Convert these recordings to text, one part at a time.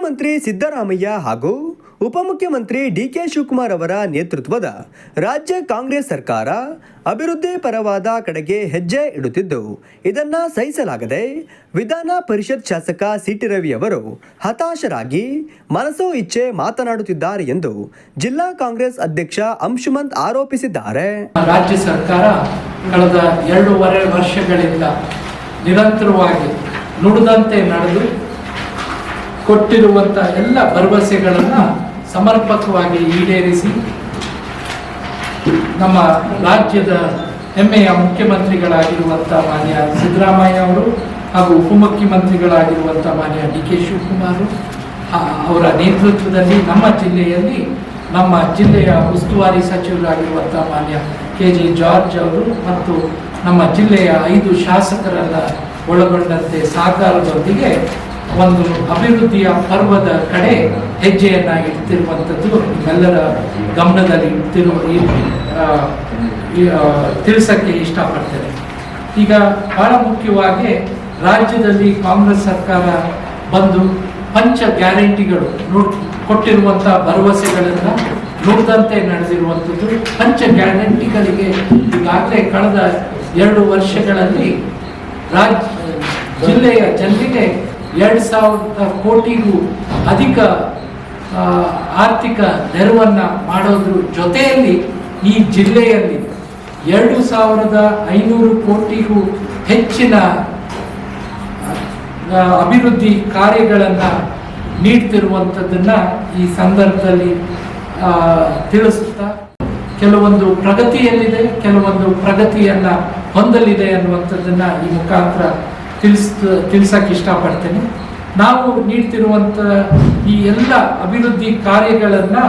ಮುಖ್ಯಮಂತ್ರಿ ಸಿದ್ದರಾಮಯ್ಯ ಹಾಗೂ ಉಪಮುಖ್ಯಮಂತ್ರಿ ಡಿಕೆ ಶಿವಕುಮಾರ್ ಅವರ ನೇತೃತ್ವದ ರಾಜ್ಯ ಕಾಂಗ್ರೆಸ್ ಸರ್ಕಾರ ಅಭಿವೃದ್ಧಿ ಪರವಾದ ಕಡೆಗೆ ಹೆಜ್ಜೆ ಇಡುತ್ತಿದ್ದು, ಇದನ್ನ ಸಹಿಸಲಾಗದೆ ವಿಧಾನ ಪರಿಷತ್ ಶಾಸಕ ಸಿಟಿ ರವಿ ಅವರು ಹತಾಶರಾಗಿ ಮನಸೋ ಇಚ್ಛೆ ಮಾತನಾಡುತ್ತಿದ್ದಾರೆ ಎಂದು ಜಿಲ್ಲಾ ಕಾಂಗ್ರೆಸ್ ಅಧ್ಯಕ್ಷ ಅಂಶುಮಂತ್ ಆರೋಪಿಸಿದ್ದಾರೆ. ರಾಜ್ಯ ಸರ್ಕಾರ ಕಳೆದ ಎರಡೂವರೆ ವರ್ಷಗಳಿಂದ ನಿರಂತರವಾಗಿ ನುಡಿದಂತೆ ನಡೆದು ಕೊಟ್ಟಿರುವಂಥ ಎಲ್ಲ ಭರವಸೆಗಳನ್ನು ಸಮರ್ಪಕವಾಗಿ ಈಡೇರಿಸಿ ನಮ್ಮ ರಾಜ್ಯದ ಹೆಮ್ಮೆಯ ಮುಖ್ಯಮಂತ್ರಿಗಳಾಗಿರುವಂಥ ಮಾನ್ಯ ಸಿದ್ದರಾಮಯ್ಯ ಅವರು ಹಾಗೂ ಉಪಮುಖ್ಯಮಂತ್ರಿಗಳಾಗಿರುವಂಥ ಮಾನ್ಯ ಡಿ ಕೆ ಶಿವಕುಮಾರ್ ಅವರ. ನೇತೃತ್ವದಲ್ಲಿ ನಮ್ಮ ಜಿಲ್ಲೆಯಲ್ಲಿ ನಮ್ಮ ಜಿಲ್ಲೆಯ ಉಸ್ತುವಾರಿ ಸಚಿವರಾಗಿರುವಂಥ ಮಾನ್ಯ ಕೆ ಜಿ ಜಾರ್ಜ್ ಅವರು ಮತ್ತು ನಮ್ಮ ಜಿಲ್ಲೆಯ ಐದು ಶಾಸಕರೆಲ್ಲ ಒಳಗೊಂಡಂತೆ ಸಹಕಾರದೊಂದಿಗೆ ಒಂದು ಅಭಿವೃದ್ಧಿಯ ಪರ್ವದ ಕಡೆ ಹೆಜ್ಜೆಯನ್ನ ಇಡ್ತಿರುವಂಥದ್ದು ಎಲ್ಲರ ಗಮನದಲ್ಲಿ ಆ, ತಿಳಿಸಕ್ಕೆ ಇಷ್ಟಪಡ್ತೇನೆ. ಈಗ ಬಹಳ ಮುಖ್ಯವಾಗಿ ರಾಜ್ಯದಲ್ಲಿ ಕಾಂಗ್ರೆಸ್ ಸರ್ಕಾರ ಬಂದು ಪಂಚ ಗ್ಯಾರಂಟಿಗಳು ನೋಡ್ ಕೊಟ್ಟಿರುವಂಥ ಭರವಸೆಗಳನ್ನು ನುಡಿದಂತೆ ನಡೆದಿರುವಂಥದ್ದು. ಪಂಚ ಗ್ಯಾರಂಟಿಗಳಿಗೆ ಈಗಾಗಲೇ ಕಳೆದ ಎರಡು ವರ್ಷಗಳಲ್ಲಿ ರಾಜ್ಯ ಜಿಲ್ಲೆಯ ಜನರಿಗೆ ಎರಡು ಸಾವಿರದ ಕೋಟಿಗೂ ಅಧಿಕ ಆರ್ಥಿಕ ನೆರವನ್ನು ಮಾಡೋದ್ರ ಜೊತೆಯಲ್ಲಿ ಈ ಜಿಲ್ಲೆಯಲ್ಲಿ ಎರಡು ಸಾವಿರದ ಐನೂರು ಕೋಟಿಗೂ ಹೆಚ್ಚಿನ ಅಭಿವೃದ್ಧಿ ಕಾರ್ಯಗಳನ್ನು ನೀಡ್ತಿರುವಂಥದ್ದನ್ನು ಈ ಸಂದರ್ಭದಲ್ಲಿ ತಿಳಿಸುತ್ತಾ ಕೆಲವೊಂದು ಪ್ರಗತಿಯಲ್ಲಿದೆ, ಕೆಲವೊಂದು ಪ್ರಗತಿಯನ್ನು ಹೊಂದಲಿದೆ ಅನ್ನುವಂಥದ್ದನ್ನು ಈ ಮುಖಾಂತರ ತಿಳಿಸ್ ತಿಳಿಸಕ್ಕೆ ಇಷ್ಟಪಡ್ತೇನೆ. ನಾವು ನೀಡ್ತಿರುವಂಥ ಈ ಎಲ್ಲ ಅಭಿವೃದ್ಧಿ ಕಾರ್ಯಗಳನ್ನು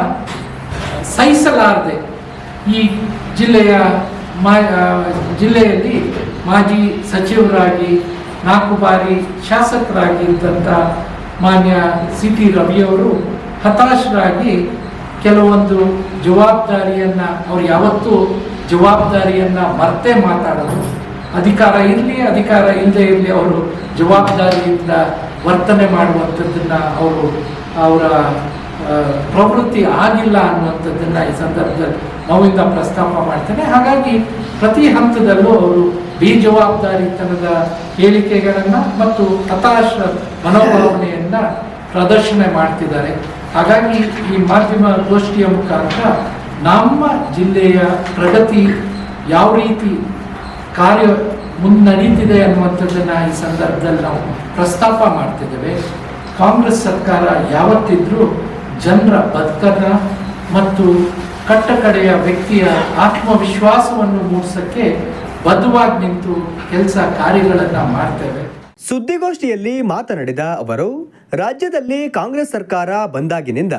ಸಹಿಸಲಾರದೆ ಈ ಜಿಲ್ಲೆಯ ಮಾ ಜಿಲ್ಲೆಯಲ್ಲಿ ಮಾಜಿ ಸಚಿವರಾಗಿ, ನಾಲ್ಕು ಬಾರಿ ಶಾಸಕರಾಗಿದ್ದಂಥ ಮಾನ್ಯ ಸಿ ಟಿ ರವಿಯವರು ಹತಾಶರಾಗಿ ಕೆಲವೊಂದು ಜವಾಬ್ದಾರಿಯನ್ನು, ಅವ್ರು ಯಾವತ್ತೂ ಜವಾಬ್ದಾರಿಯನ್ನು ಮರ್ತೇ ಮಾತಾಡೋದು. ಅಧಿಕಾರ ಇರಲಿ, ಅಧಿಕಾರ ಇಲ್ಲದೆ ಇರಲಿ ಅವರು ಜವಾಬ್ದಾರಿಯಿಂದ ವರ್ತನೆ ಮಾಡುವಂಥದ್ದನ್ನು ಅವರು, ಅವರ ಪ್ರವೃತ್ತಿ ಆಗಿಲ್ಲ ಅನ್ನುವಂಥದ್ದನ್ನು ಈ ಸಂದರ್ಭದಲ್ಲಿ ನೋವಿಂದ ಪ್ರಸ್ತಾಪ ಮಾಡ್ತೇನೆ. ಹಾಗಾಗಿ ಪ್ರತಿ ಹಂತದಲ್ಲೂ ಅವರು ಬೇಜವಾಬ್ದಾರಿತನದ ಹೇಳಿಕೆಗಳನ್ನು ಮತ್ತು ಹತಾಶ ಮನೋಭಾವನೆಯನ್ನು ಪ್ರದರ್ಶನ ಮಾಡ್ತಿದ್ದಾರೆ. ಹಾಗಾಗಿ ಈ ಮಾಧ್ಯಮ ಗೋಷ್ಠಿಯ ಮುಖಾಂತರ ನಮ್ಮ ಜಿಲ್ಲೆಯ ಪ್ರಗತಿ ಯಾವ ರೀತಿ ಕಾರ್ಯ ಮುನ್ನಡೀತಿದೆ ಅನ್ನುವಂಥದ್ದನ್ನ ಈ ಸಂದರ್ಭದಲ್ಲಿ ನಾವು ಪ್ರಸ್ತಾಪ ಮಾಡ್ತಿದ್ದೇವೆ. ಕಾಂಗ್ರೆಸ್ ಸರ್ಕಾರ ಯಾವತ್ತಿದ್ರೂ ಜನರ ಬದುಕನ್ನ ಮತ್ತು ಕಟ್ಟಕಡೆಯ ವ್ಯಕ್ತಿಯ ಆತ್ಮವಿಶ್ವಾಸವನ್ನು ಮೂಡಿಸಕ್ಕೆ ಬದ್ಧವಾಗಿ ನಿಂತು ಕೆಲಸ ಕಾರ್ಯಗಳನ್ನು ಮಾಡ್ತೇವೆ. ಸುದ್ದಿಗೋಷ್ಠಿಯಲ್ಲಿ ಮಾತನಾಡಿದ ಅವರು ರಾಜ್ಯದಲ್ಲಿ ಕಾಂಗ್ರೆಸ್ ಸರ್ಕಾರ ಬಂದಾಗಿನಿಂದ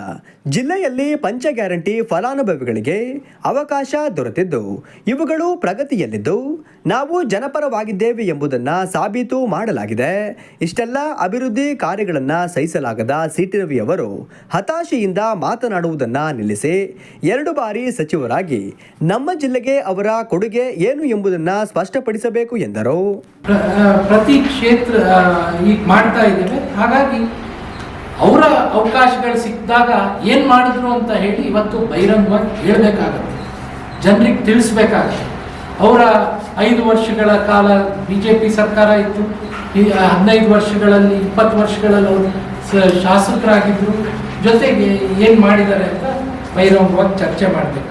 ಜಿಲ್ಲೆಯಲ್ಲಿ ಪಂಚ ಗ್ಯಾರಂಟಿ ಫಲಾನುಭವಿಗಳಿಗೆ ಅವಕಾಶ ದೊರೆತಿದ್ದು, ಇವುಗಳು ಪ್ರಗತಿಯಲ್ಲಿದ್ದು, ನಾವು ಜನಪರವಾಗಿದ್ದೇವೆ ಎಂಬುದನ್ನು ಸಾಬೀತು ಮಾಡಲಾಗಿದೆ. ಇಷ್ಟೆಲ್ಲ ಅಭಿವೃದ್ಧಿ ಕಾರ್ಯಗಳನ್ನು ಸಹಿಸಲಾಗದ ಸಿಟಿ ರವಿ ಅವರು ಹತಾಶೆಯಿಂದ ಮಾತನಾಡುವುದನ್ನು ನಿಲ್ಲಿಸಿ, ಎರಡು ಬಾರಿ ಸಚಿವರಾಗಿ ನಮ್ಮ ಜಿಲ್ಲೆಗೆ ಅವರ ಕೊಡುಗೆ ಏನು ಎಂಬುದನ್ನು ಸ್ಪಷ್ಟಪಡಿಸಬೇಕು ಎಂದರು. ಪ್ರ- ಪ್ರತಿ ಕ್ಷೇತ್ರ ಈಗ ಮಾಡ್ತಾ ಇದ್ದೇವೆ. ಹಾಗಾಗಿ ಅವರ ಅವಕಾಶಗಳು ಸಿಕ್ಕಿದಾಗ ಏನು ಮಾಡಿದ್ರು ಅಂತ ಹೇಳಿ ಇವತ್ತು ಬಹಿರಂಗವಾಗಿ ಹೇಳಬೇಕಾಗತ್ತೆ. ಜನರಿಗೆ ತಿಳಿಸ್ಬೇಕಾಗತ್ತೆ. ಅವರ ಐದು ವರ್ಷಗಳ ಕಾಲ ಬಿ ಜೆ ಪಿ ಸರ್ಕಾರ ಇತ್ತು. ಈ ಹದಿನೈದು ವರ್ಷಗಳಲ್ಲಿ, ಇಪ್ಪತ್ತು ವರ್ಷಗಳಲ್ಲಿ ಅವರು ಶಾಸಕರಾಗಿದ್ದರು ಜೊತೆಗೆ ಏನು ಮಾಡಿದ್ದಾರೆ ಅಂತ ಬಹಿರಂಗವಾಗಿ ಚರ್ಚೆ ಮಾಡಬೇಕು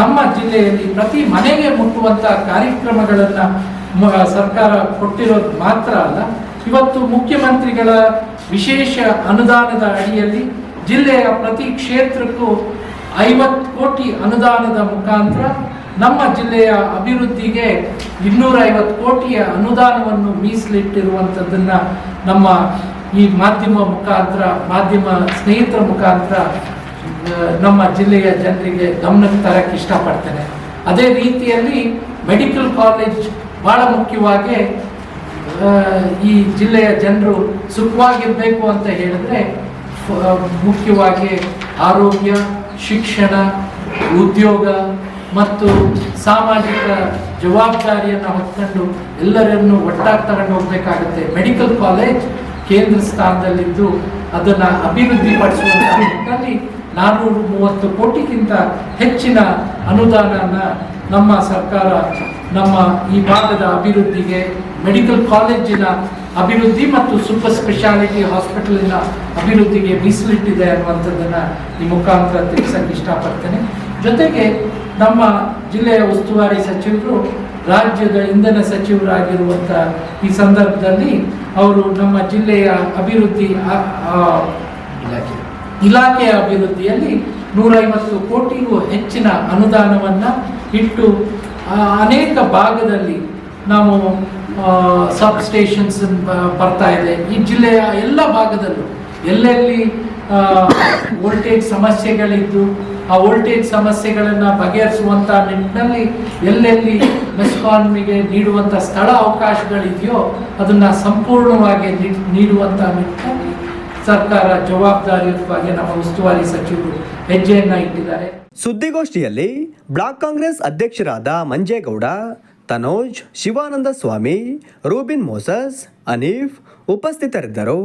ನಮ್ಮ ಜಿಲ್ಲೆಯಲ್ಲಿ ಪ್ರತಿ ಮನೆಗೆ ಮುಟ್ಟುವಂಥ ಕಾರ್ಯಕ್ರಮಗಳನ್ನು ಸರ್ಕಾರ ಕೊಟ್ಟಿರೋದು ಮಾತ್ರ ಅಲ್ಲ. ಇವತ್ತು ಮುಖ್ಯಮಂತ್ರಿಗಳ ವಿಶೇಷ ಅನುದಾನದ ಅಡಿಯಲ್ಲಿ ಜಿಲ್ಲೆಯ ಪ್ರತಿ ಕ್ಷೇತ್ರಕ್ಕೂ ಐವತ್ತು ಕೋಟಿ ಅನುದಾನದ ಮುಖಾಂತರ ನಮ್ಮ ಜಿಲ್ಲೆಯ ಅಭಿವೃದ್ಧಿಗೆ ಇನ್ನೂರ ಐವತ್ತು ಕೋಟಿಯ ಅನುದಾನವನ್ನು ಮೀಸಲಿಟ್ಟಿರುವಂಥದ್ದನ್ನ ನಮ್ಮ ಈ ಮಾಧ್ಯಮ ಮುಖಾಂತರ, ಮಾಧ್ಯಮ ಸ್ನೇಹಿತರ ಮುಖಾಂತರ ನಮ್ಮ ಜಿಲ್ಲೆಯ ಜನರಿಗೆ ಗಮನಕ್ಕೆ ತರಕ್ಕೆ ಇಷ್ಟಪಡ್ತೇನೆ. ಅದೇ ರೀತಿಯಲ್ಲಿ ಮೆಡಿಕಲ್ ಕಾಲೇಜ್ ಬಹಳ ಮುಖ್ಯವಾಗಿ ಈ ಜಿಲ್ಲೆಯ ಜನರು ಸುಖವಾಗಿರಬೇಕು ಅಂತ ಹೇಳಿದ್ರೆ ಮುಖ್ಯವಾಗಿ ಆರೋಗ್ಯ, ಶಿಕ್ಷಣ, ಉದ್ಯೋಗ ಮತ್ತು ಸಾಮಾಜಿಕ ಜವಾಬ್ದಾರಿಯನ್ನು ಹೊತ್ಕೊಂಡು ಎಲ್ಲರನ್ನು ಒಟ್ಟಾಗಿ ತಗೊಂಡು ಹೋಗ್ಬೇಕಾಗುತ್ತೆ. ಮೆಡಿಕಲ್ ಕಾಲೇಜ್ ಕೇಂದ್ರ ಸ್ಥಾನದಲ್ಲಿದ್ದು ಅದನ್ನು ಅಭಿವೃದ್ಧಿಪಡಿಸುವಂಥ ನಿಟ್ಟಿನಲ್ಲಿ ನಾನ್ನೂರು ಮೂವತ್ತು ಕೋಟಿಗಿಂತ ಹೆಚ್ಚಿನ ಅನುದಾನನ ನಮ್ಮ ಸರ್ಕಾರ, ನಮ್ಮ ಈ ಭಾಗದ ಅಭಿವೃದ್ಧಿಗೆ ಮೆಡಿಕಲ್ ಕಾಲೇಜಿನ ಅಭಿವೃದ್ಧಿ ಮತ್ತು ಸೂಪರ್ ಸ್ಪೆಷಾಲಿಟಿ ಹಾಸ್ಪಿಟಲಿನ ಅಭಿವೃದ್ಧಿಗೆ ಮೀಸಲಿಟ್ಟಿದೆ ಅನ್ನುವಂಥದ್ದನ್ನು ಈ ಮುಖಾಂತರ ತಿಳಿಸಕ್ಕೆ ಇಷ್ಟಪಡ್ತೇನೆ. ಜೊತೆಗೆ ನಮ್ಮ ಜಿಲ್ಲೆಯ ಉಸ್ತುವಾರಿ ಸಚಿವರು, ರಾಜ್ಯದ ಇಂಧನ ಸಚಿವರಾಗಿರುವಂಥ ಈ ಸಂದರ್ಭದಲ್ಲಿ ಅವರು ನಮ್ಮ ಜಿಲ್ಲೆಯ ಅಭಿವೃದ್ಧಿ ಇಲಾಖೆ ಇಲಾಖೆಯ ಅಭಿವೃದ್ಧಿಯಲ್ಲಿ ನೂರೈವತ್ತು ಕೋಟಿಗೂ ಹೆಚ್ಚಿನ ಅನುದಾನವನ್ನು ಇಟ್ಟು ಅನೇಕ ಭಾಗದಲ್ಲಿ ನಾವು ಸಬ್ ಸ್ಟೇಷನ್ಸ್ ಬರ್ತಾ ಇದೆ. ಈ ಜಿಲ್ಲೆಯ ಎಲ್ಲ ಭಾಗದಲ್ಲೂ, ಎಲ್ಲೆಲ್ಲಿ ವೋಲ್ಟೇಜ್ ಸಮಸ್ಯೆಗಳಿದ್ದು, ಆ ವೋಲ್ಟೇಜ್ ಸಮಸ್ಯೆಗಳನ್ನು ಬಗೆಹರಿಸುವಂಥ ನಿಟ್ಟಿನಲ್ಲಿ ಎಲ್ಲೆಲ್ಲಿ ಮೆಸ್ಕಾನ್ಮಿಗೆ ನೀಡುವಂಥ ಸ್ಥಳ ಅವಕಾಶಗಳಿದೆಯೋ ಅದನ್ನು ಸಂಪೂರ್ಣವಾಗಿ ನೀಡುವಂಥ ನಿಟ್ಟಿನಲ್ಲಿ ಸರ್ಕಾರ ಜವಾಬ್ದಾರಿಯುತವಾಗಿ ನಮ್ಮ ಉಸ್ತುವಾರಿ ಸಚಿವರು ಹೆಜ್ಜೆಯನ್ನ ಇಟ್ಟಿದ್ದಾರೆ. ಸುದ್ದಿಗೋಷ್ಠಿಯಲ್ಲಿ ಬ್ಲಾಕ್ ಕಾಂಗ್ರೆಸ್ ಅಧ್ಯಕ್ಷರಾದ ಮಂಜೇಗೌಡ ತನೋಜ್ ಶಿವಾನಂದ ಸ್ವಾಮಿ ರೂಬಿನ್ ಮೋಸಸ್ ಅನೀಫ್ ಉಪಸ್ಥಿತರಿದ್ದರು.